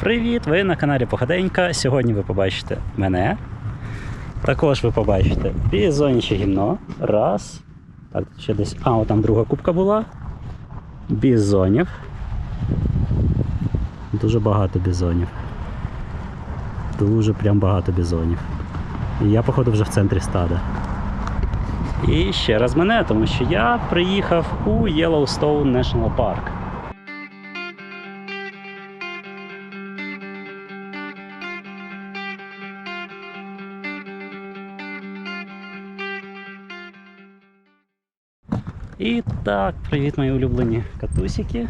Привіт! Ви на каналі Походенька. Сьогодні ви побачите мене. Також ви побачите бізоняче гімно. Раз. Так, ще десь. А, от там друга кубка була. Бізонів. Дуже багато бізонів. Дуже прям багато бізонів. І я, походу, вже в центрі стада. І ще раз мене, тому що я приїхав у Yellowstone National Park. І так, привіт, мої улюблені катусики.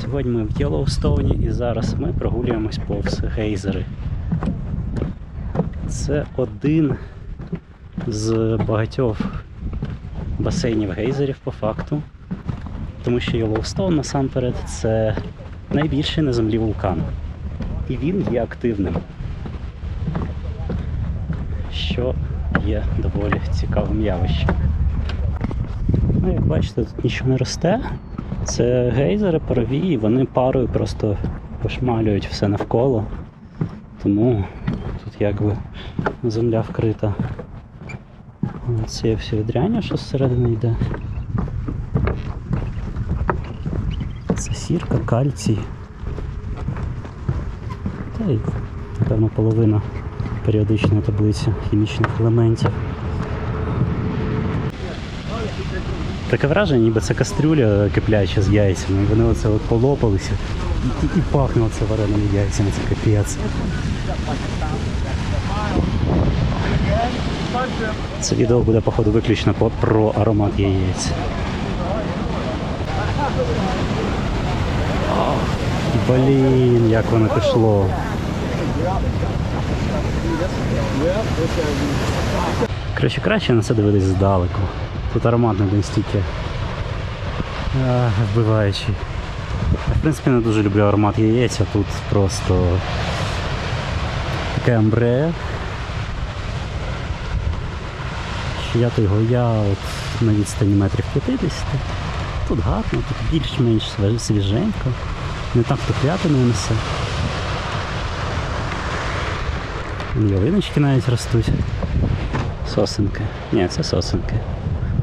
Сьогодні ми в Єлоустоуні і зараз ми прогулюємось повз гейзери. Це один з багатьох басейнів гейзерів по факту. Тому що Єлоустоун насамперед це найбільший на землі вулкан. І він є активним. Що є доволі цікавим явищем. Ну, як бачите, тут нічого не росте. Це гейзери парові, вони парою просто пошмалюють все навколо. Тому тут якби земля вкрита цією всією дрянню, що зсередини йде. Це сірка, кальцій. Та й, напевно, половина періодичної таблиці хімічних елементів. Таке враження, ніби це кастрюля кипляча з яйцями, вони оце от полопалися і, і, пахне оце вареними яйцями, це капець. Це відео буде, походу, виключно про аромат яєць. Блін, як воно пішло. Коротше, краще на це дивитись здалеку. Тут аромат не настільки а, вбиваючий. В принципі, не дуже люблю аромат яєць, а тут просто таке амбре. Я то його я от на відстані метрів 50. Тут гарно, тут більш-менш свіженько. Не так тухлятину несе. Ялиночки навіть ростуть. Сосенки. Ні, це сосенки.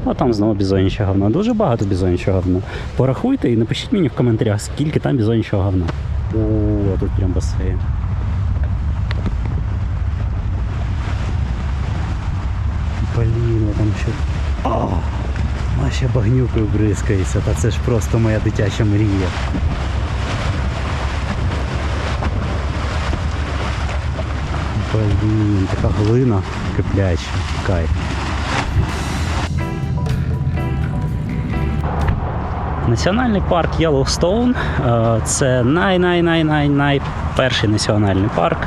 А там знову бізоняче говно. Дуже багато бізонячого говна. Порахуйте і напишіть мені в коментарях, скільки там бізонячого говна. О, а тут прям басейн. Блін, там ще. А, а ще багнюкою бризкається, та це ж просто моя дитяча мрія. Блін, така глина кипляча. Кайф. Національний парк Yellowstone е, це най-най-най-най-най перший національний парк.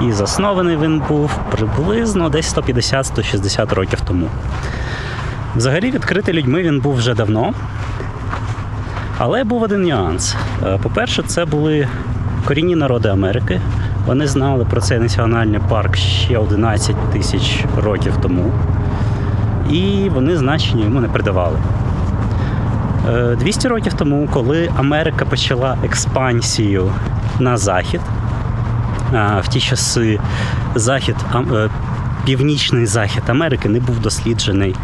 І заснований він був приблизно десь 150-160 років тому. Взагалі відкритий людьми він був вже давно. Але був один нюанс. Е, По-перше, це були корінні народи Америки. Вони знали про цей національний парк ще 11 тисяч років тому. І вони значення йому не придавали. Е, 200 років тому, коли Америка почала експансію на захід, в ті часи захід, е, північний захід Америки не був досліджений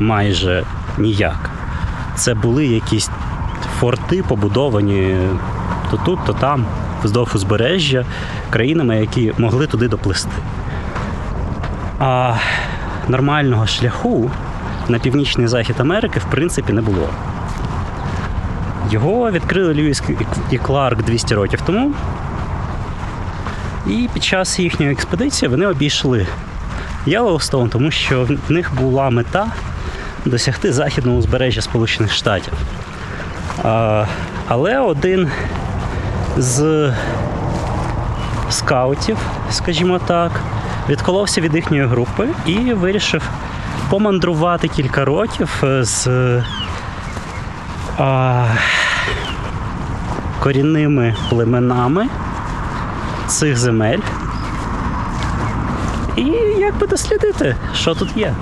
майже ніяк. Це були якісь форти, побудовані то тут, то там, вздовж узбережжя, країнами, які могли туди доплисти. А нормального шляху на північний захід Америки в принципі не було. Його відкрили Льюіс і Кларк 200 років тому. І під час їхньої експедиції вони обійшли Єлоустоун, тому що в них була мета досягти західного узбережжя Сполучених Штатів. Але один з скаутів, скажімо так, відколовся від їхньої групи і вирішив помандрувати кілька років з а, корінними племенами цих земель. І якби дослідити, що тут є.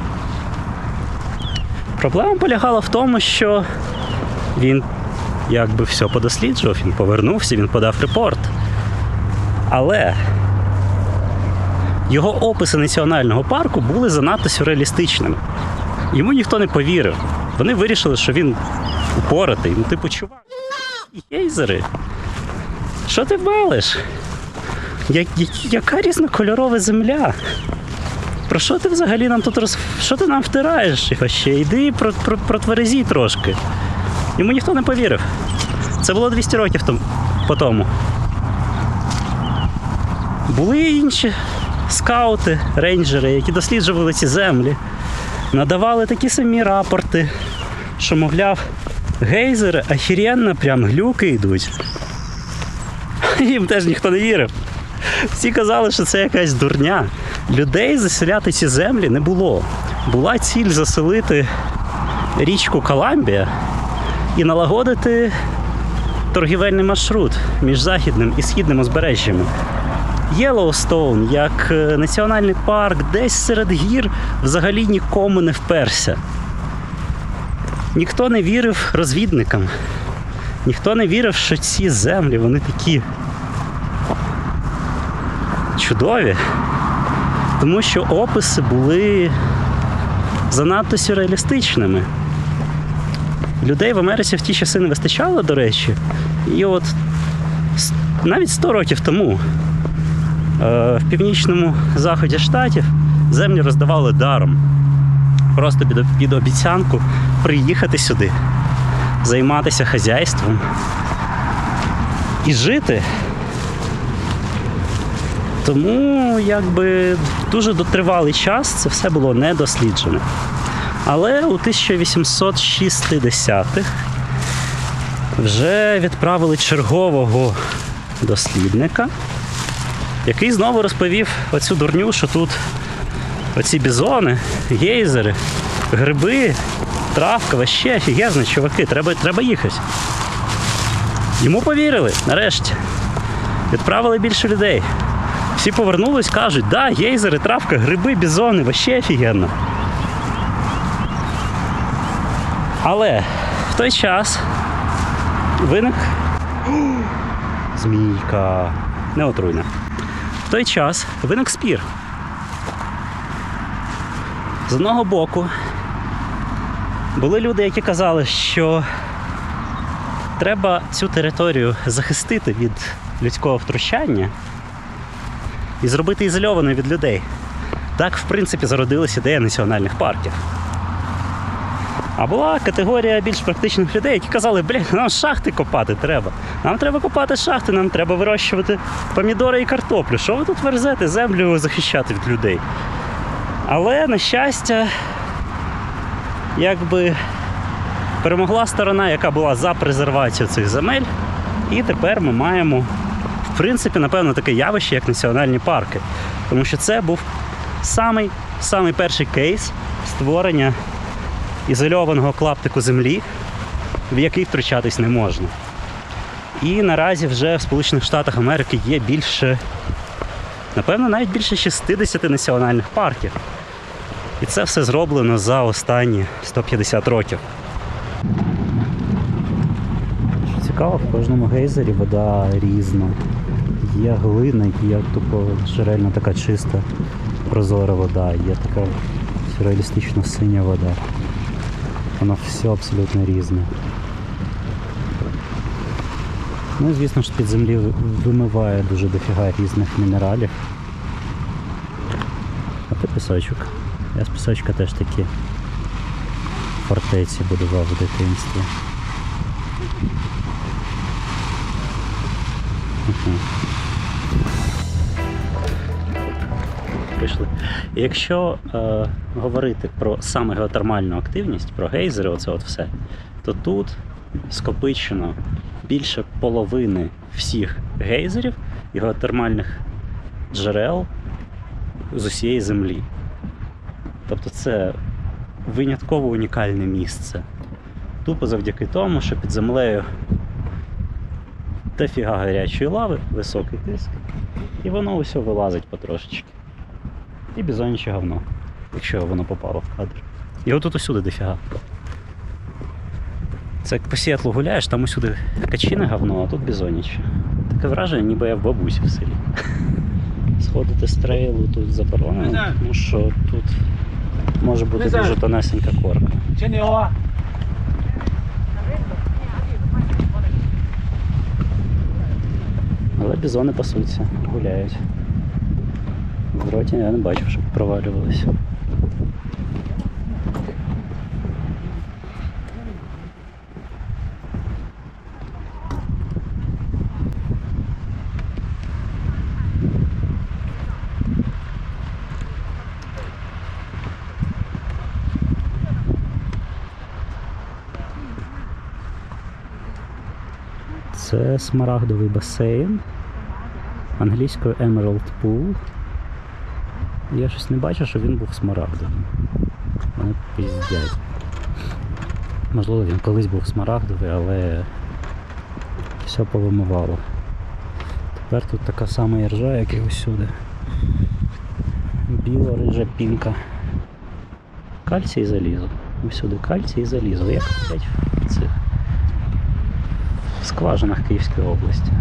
Проблема полягала в тому, що він якби все подосліджував, він повернувся, він подав репорт. Але його описи національного парку були занадто сюрреалістичними. Йому ніхто не повірив. Вони вирішили, що він упоротий. Ну, типу, чувак, гейзери. Що ти балиш? Я, я- яка різнокольорова земля? Про що ти взагалі нам тут роз... Що ти нам втираєш? Ще йди про, про, протверезій трошки. Йому ніхто не повірив. Це було 200 років по тому. Були інші скаути, рейнджери, які досліджували ці землі, надавали такі самі рапорти, що, мовляв, гейзери охеренно прям глюки йдуть. Їм теж ніхто не вірив. Всі казали, що це якась дурня. Людей заселяти ці землі не було. Була ціль заселити річку Коламбія і налагодити торгівельний маршрут між західним і східним узбережжями. Єлоустоун, як е, національний парк, десь серед гір взагалі нікому не вперся. Ніхто не вірив розвідникам. Ніхто не вірив, що ці землі вони такі чудові, тому що описи були занадто сюрреалістичними. Людей в Америці в ті часи не вистачало, до речі. І от навіть 100 років тому е, в північному заході штатів землі роздавали даром. Просто під, під обіцянку приїхати сюди, займатися хазяйством і жити. Тому якби дуже дотривалий час це все було не досліджено. Але у 1860-х вже відправили чергового дослідника, який знову розповів оцю дурню, що тут оці бізони, гейзери, гриби, травка, вообще офігезно, чуваки, треба, треба їхати. Йому повірили, нарешті. Відправили більше людей. Всі повернулись, кажуть, да, гейзери, травка, гриби, бізони, вообще офігенно. Але в той час виник змійка. Не отруйна. В той час виник спір. З одного боку були люди, які казали, що треба цю територію захистити від людського втручання і зробити ізольованою від людей. Так, в принципі, зародилась ідея національних парків. А була категорія більш практичних людей, які казали, блін, нам шахти копати треба. Нам треба копати шахти, нам треба вирощувати помідори і картоплю. Що ви тут верзете землю захищати від людей? Але, на щастя, якби перемогла сторона, яка була за презервацію цих земель, і тепер ми маємо, в принципі, напевно, таке явище, як національні парки. Тому що це був самий, самий перший кейс створення ізольованого клаптику землі, в який втручатись не можна. І наразі вже в Сполучених Штатах Америки є більше, напевно, навіть більше 60 національних парків. І це все зроблено за останні 150 років. Що цікаво, в кожному гейзері вода різна. Є глина, є тупо джерельна така чиста, прозора вода, є така сюрреалістично синя вода. Воно все абсолютно різне. Ну і звісно ж під землі вимиває дуже дофіга різних мінералів. А ти пісочок. Я з пісочка теж такі фортеці будував в дитинстві. Пішли. Якщо е, говорити про саме геотермальну активність, про гейзери, оце от все, то тут скопичено більше половини всіх гейзерів і геотермальних джерел з усієї землі. Тобто це винятково унікальне місце. Тупо завдяки тому, що під землею дофіга гарячої лави, високий тиск, і воно усе вилазить потрошечки. І бізоняче говно, якщо воно попало в кадр. Його тут усюди дофіга. Це як по Сіатлу гуляєш, там усюди качине говно, а тут бізоняче. таке враження, ніби я в бабусі в селі. Сходити з трейлу тут заборонено, тому що тут може бути дуже тонесенька корка. Але бізони пасуться, гуляють. В роті я не бачив, щоб провалювалися. Це смарагдовий басейн. Англійською Emerald Pool. Я щось не бачу, що він був смарагдовим. Вони піздять. Можливо, він колись був смарагдовий, але все повимивало. Тепер тут така сама іржа, як і усюди. Біла, рижа пінка. Кальцій і залізо. Усюди кальцій і залізо. Як блядь, в цих в скважинах Київської області.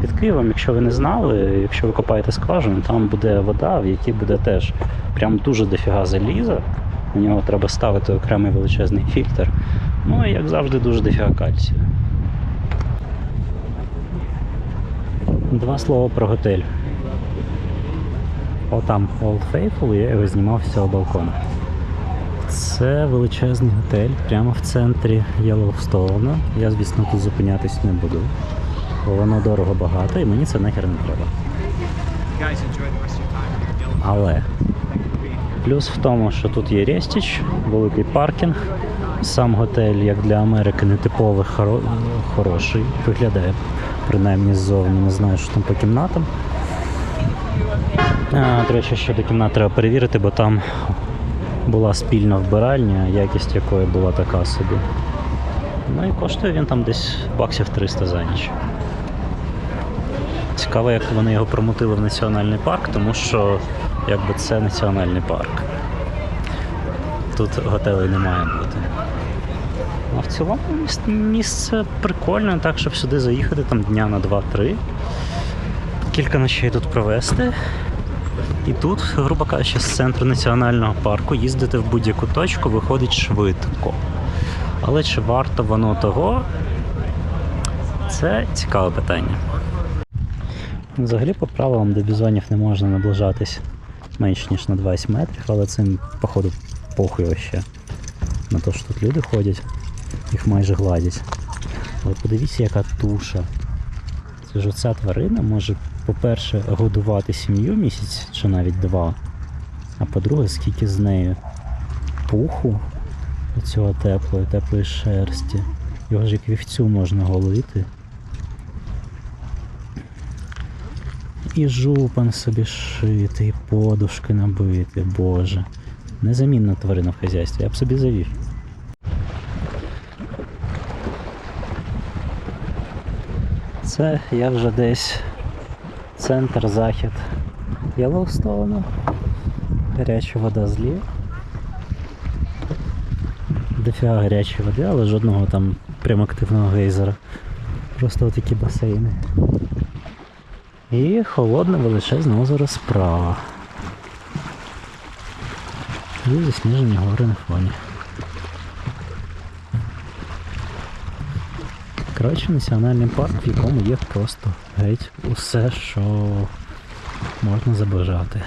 Під Києвом, якщо ви не знали, якщо ви копаєте скважину, там буде вода, в якій буде теж прям дуже дофіга заліза. На нього треба ставити окремий величезний фільтр. Ну і як завжди, дуже дофіга кальцію. Два слова про готель. Отам Old Faithful, я його знімав з цього балкона. Це величезний готель прямо в центрі Єлоустоуна. Я, звісно, тут зупинятись не буду. Бо воно дорого багато і мені це нахер не треба. Але плюс в тому, що тут є Рестіч, великий паркінг. Сам готель, як для Америки, нетиповий, хоро... хороший. Виглядає принаймні ззовні, не знаю, що там по кімнатам. А, до речі, щодо кімнат треба перевірити, бо там була спільна вбиральня, якість якої була така собі. Ну і коштує він там десь баксів 300 за ніч. Цікаво, як вони його промутили в національний парк, тому що якби це національний парк. Тут готелей не має бути. А в цілому міс- місце прикольне, так, щоб сюди заїхати там дня на 2-3. Кілька ночей тут провести. І тут, грубо кажучи, з центру національного парку їздити в будь-яку точку виходить швидко. Але чи варто воно того? Це цікаве питання. Взагалі, по правилам до бізонів не можна наближатись менш ніж на 20 метрів, але цим, походу, похуй вообще. На те, що тут люди ходять, їх майже гладять. Але подивіться, яка туша. Це ж оця тварина може, по-перше, годувати сім'ю місяць чи навіть два. А по-друге, скільки з нею пуху оцього теплої, теплої шерсті. Його ж як вівцю можна голити. І жупан собі шити, і подушки набити, боже. Незамінна тварина в хазяйстві, я б собі завів. Це я вже десь центр захід Єлоустоуна. Гаряча вода зліва. Дофіга гарячої води, але жодного там прям активного гейзера. Просто отакі басейни. І холодне величезне озеро справа. І засніжені гори на фоні. Коротше, національний парк, в якому є просто геть усе, що можна забажати.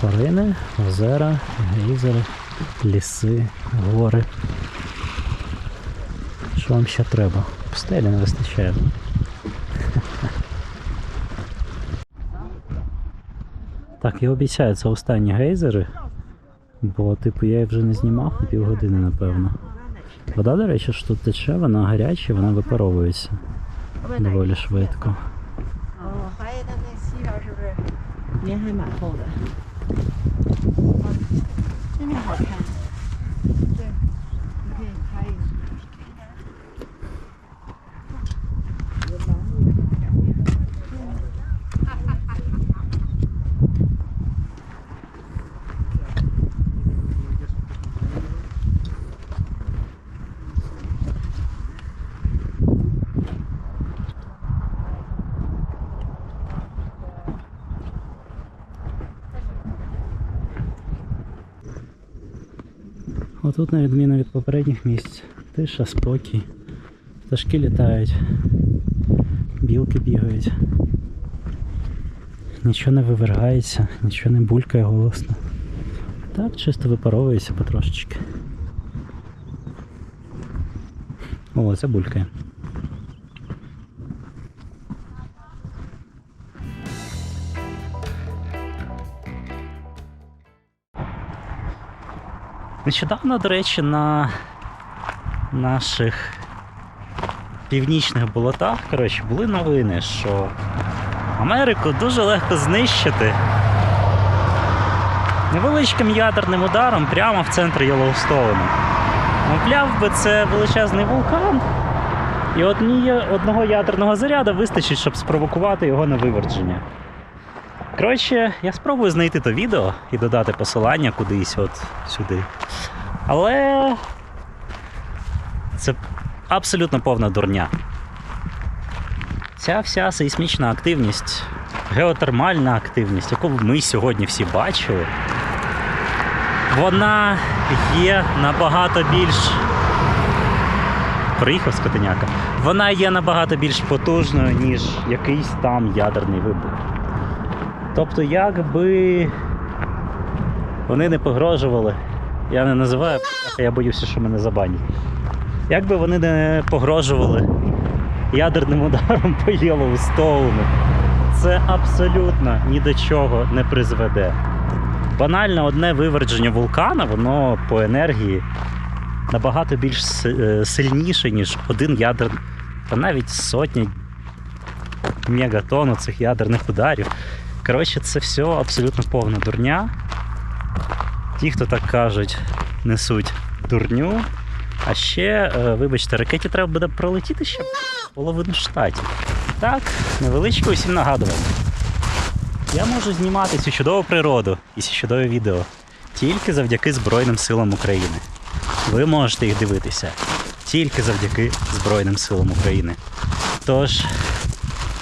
Тварини, озера, гейзери, ліси, гори. Що вам ще треба? Пустелі не вистачає. Так, я обіцяю, це останні гейзери, бо типу я їх вже не знімав на півгодини, напевно. Вода, до речі, що тут тече, вона гаряча, вона випаровується доволі швидко. 哦，тут, на відміну від попередніх місць, тиша, спокій. Пташки літають, білки бігають. Нічого не вивергається, нічого не булькає голосно. Так, чисто випаровується потрошечки. О, це булькає. Нещодавно, до речі, на наших північних болотах коротше, були новини, що Америку дуже легко знищити невеличким ядерним ударом прямо в центр Єлоустоуну. Мовляв би, це величезний вулкан, і одні, одного ядерного заряду вистачить, щоб спровокувати його на виверження. Коротше, я спробую знайти то відео і додати посилання кудись от сюди. Але це абсолютно повна дурня. Ця вся сейсмічна активність, геотермальна активність, яку ми сьогодні всі бачили, вона є набагато більш. Приїхав скотиняка. Вона є набагато більш потужною, ніж якийсь там ядерний вибух. Тобто, якби вони не погрожували, я не називаю, я боюся, що мене забанять. Якби вони не погрожували ядерним ударом по Єлоустоуну, це абсолютно ні до чого не призведе. Банально одне вивердження вулкана, воно по енергії набагато більш е, сильніше, ніж один ядерний, та навіть сотні мегатонн цих ядерних ударів. Коротше, це все абсолютно повна дурня. Ті, хто так кажуть, несуть дурню. А ще, е, вибачте, ракеті треба буде пролетіти ще половину штатів. Так, невеличке усім нагадування. Я можу знімати цю чудову природу і ці чудові відео тільки завдяки Збройним силам України. Ви можете їх дивитися тільки завдяки Збройним силам України. Тож,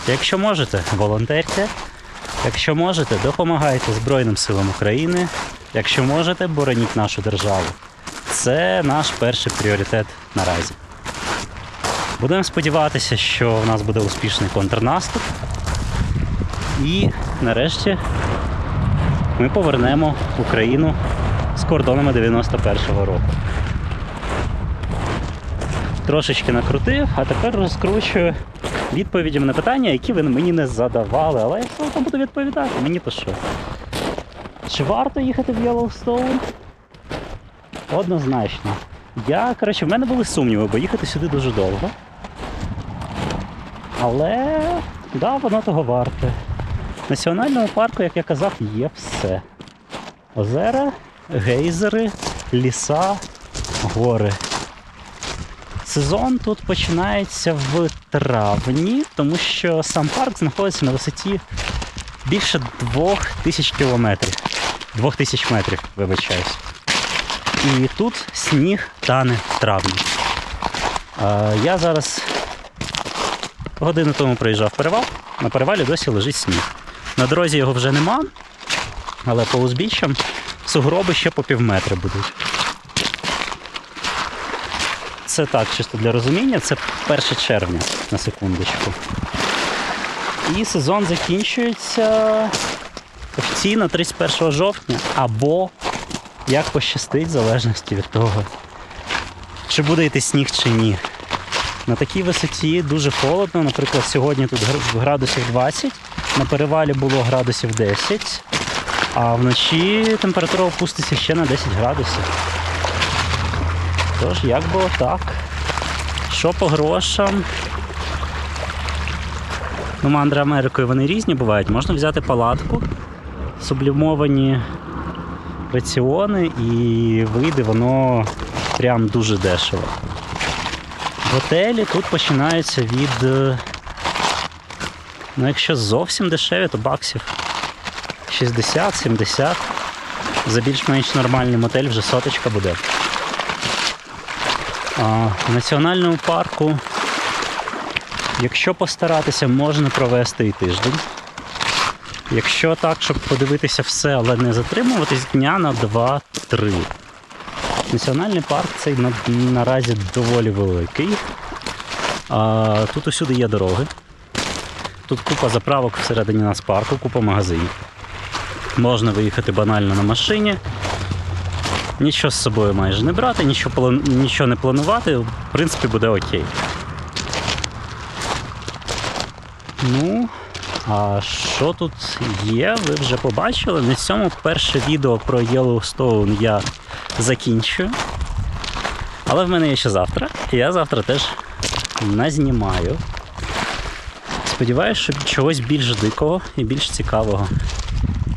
якщо можете, волонтерте. Якщо можете, допомагайте Збройним силам України. Якщо можете, бороніть нашу державу. Це наш перший пріоритет наразі. Будемо сподіватися, що в нас буде успішний контрнаступ. І нарешті ми повернемо Україну з кордонами 91-го року. Трошечки накрутив, а тепер розкручую відповідями на питання, які ви мені не задавали. Але я все одно буду відповідати, мені то що. Чи варто їхати в Йеллоустоун? Однозначно. Я, коротше, в мене були сумніви, бо їхати сюди дуже довго. Але да, воно того варте. В національному парку, як я казав, є все. Озера, гейзери, ліса, гори. Сезон тут починається в травні, тому що сам парк знаходиться на висоті більше 2000 кілометрів. 2000 метрів, вибачаюсь. І тут сніг тане в травні. Я зараз годину тому проїжджав перевал. На перевалі досі лежить сніг. На дорозі його вже нема, але по узбіччям сугроби ще по півметра будуть. Це так, чисто для розуміння, це 1 червня на секундочку. І сезон закінчується офіційно 31 жовтня або як пощастить, в залежності від того, чи буде йти сніг чи ні. На такій висоті дуже холодно. Наприклад, сьогодні тут градусів 20, на перевалі було градусів 10, а вночі температура опуститься ще на 10 градусів. Тож, як би отак. Що по грошам? Ну, мандри Америкою вони різні бувають. Можна взяти палатку, сублімовані раціони і вийде воно прям дуже дешево. Готелі тут починаються від. е, Ну, якщо зовсім дешеві, то баксів 60-70. За більш-менш нормальний мотель вже соточка буде. В національному парку, якщо постаратися, можна провести і тиждень. Якщо так, щоб подивитися все, але не затримуватись дня на 2-3. Національний парк цей на, наразі доволі великий. А, тут усюди є дороги. Тут купа заправок всередині нас парку, купа магазинів. Можна виїхати банально на машині. Нічого з собою майже не брати, нічого, нічого не планувати, в принципі, буде окей. Ну, а що тут є, ви вже побачили. На цьому перше відео про Yellowstone я закінчую. Але в мене є ще завтра. І я завтра теж назнімаю. Сподіваюсь, що чогось більш дикого і більш цікавого,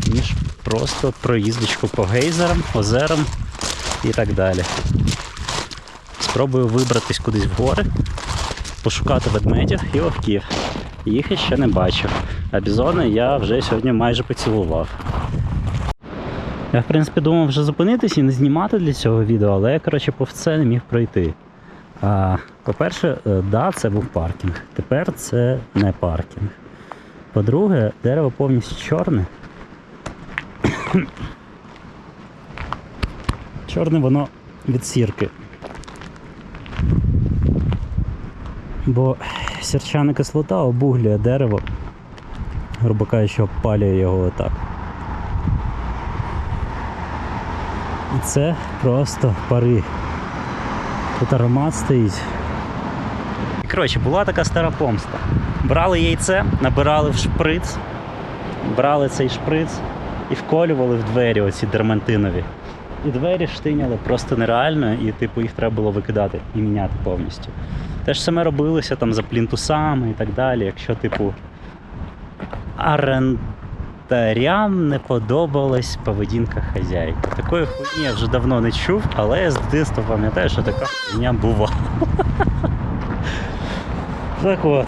ніж просто проїздочку по гейзерам, озерам і так далі. Спробую вибратись кудись в гори, пошукати ведмедів і вовків. Їх я ще не бачив. А бізони я вже сьогодні майже поцілував. Я, в принципі, думав вже зупинитись і не знімати для цього відео, але я, коротше, повз це не міг пройти. По-перше, е, да, це був паркінг. Тепер це не паркінг. По-друге, дерево повністю чорне. Чорне воно від сірки. Бо сірчана кислота обуглює дерево, грубо кажучи, обпалює його отак. І це просто пари. Тут аромат стоїть. Коротше, була така стара помста. Брали яйце, набирали в шприц, брали цей шприц і вколювали в двері оці дермантинові. І двері штиняли просто нереально, і типу їх треба було викидати і міняти повністю. Те ж саме робилося там за плінтусами і так далі, якщо, типу, орендарям не подобалась поведінка хазяйки. Такої хуйні я вже давно не чув, але я з дитинства пам'ятаю, що така хуйня бувала. Так от.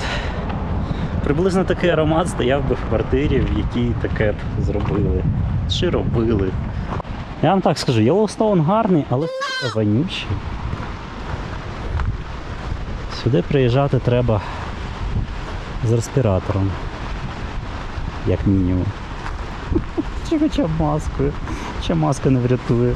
Приблизно такий аромат стояв би в квартирі, в якій таке б зробили. Чи робили. Я вам так скажу, Йеллоустоун гарний, але вонючий. Сюди приїжджати треба з респіратором. Як мінімум. Чи хоча б маскою. Чи маска не врятує.